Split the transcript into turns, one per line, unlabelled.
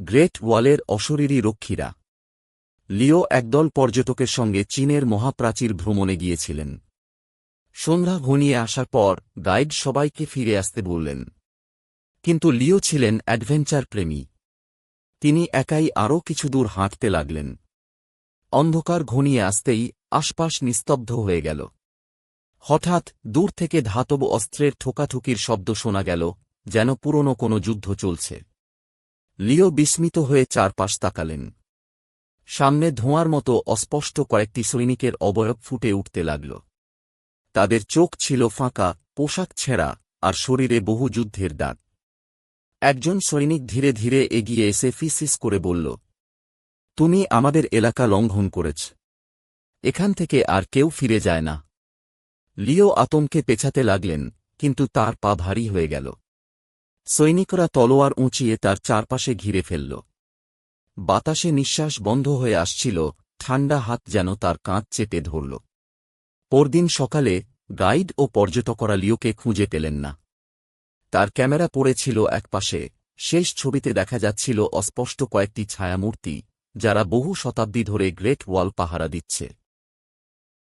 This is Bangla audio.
গ্রেট ওয়ালের অশরীরী রক্ষীরা। লিও একদল পর্যটকের সঙ্গে চীনের মহাপ্রাচীর ভ্রমণে গিয়েছিলেন। সন্ধ্যা ঘনিয়ে আসার পর গাইড সবাইকে ফিরে আসতে বললেন। কিন্তু লিও ছিলেন অ্যাডভেঞ্চার প্রেমী। তিনি একাই আরও কিছু দূর হাঁটতে লাগলেন। অন্ধকার ঘনিয়ে আসতেই আশপাশ নিস্তব্ধ হয়ে গেল। হঠাৎ দূর থেকে ধাতব অস্ত্রের ঠোকাঠুকির শব্দ শোনা গেল, যেন পুরনো কোনো যুদ্ধ চলছে। লিও বিস্মিত হয়ে চারপাশ তাকালেন। সামনে ধোঁয়ার মতো অস্পষ্ট কয়েকটি সৈনিকের অবয়ব ফুটে উঠতে লাগল। তাদের চোখ ছিল ফাঁকা, পোশাক ছেঁড়া, আর শরীরে বহু যুদ্ধের দাগ। একজন সৈনিক ধীরে ধীরে এগিয়ে এসে ফিসিস করে বলল, তুমি আমাদের এলাকা লঙ্ঘন করেছ। এখান থেকে আর কেউ ফিরে যায় না। লিও আতঙ্কে পেছাতে লাগলেন, কিন্তু তার পা ভারী হয়ে গেল। সৈনিকরা তলোয়ার উঁচিয়ে তার চারপাশে ঘিরে ফেলল। বাতাসে নিঃশ্বাস বন্ধ হয়ে আসছিল ঠান্ডা হাত যেন তার কাঁধ চেপে ধরল। পরদিন সকালে গাইড ও পর্যটকরা লিওকে খুঁজে পেলেন না। তার ক্যামেরা পড়েছিল একপাশে, শেষ ছবিতে দেখা যাচ্ছিল অস্পষ্ট কয়েকটি ছায়ামূর্তি, যারা বহু শতাব্দী ধরে গ্রেট ওয়াল পাহারা দিচ্ছে।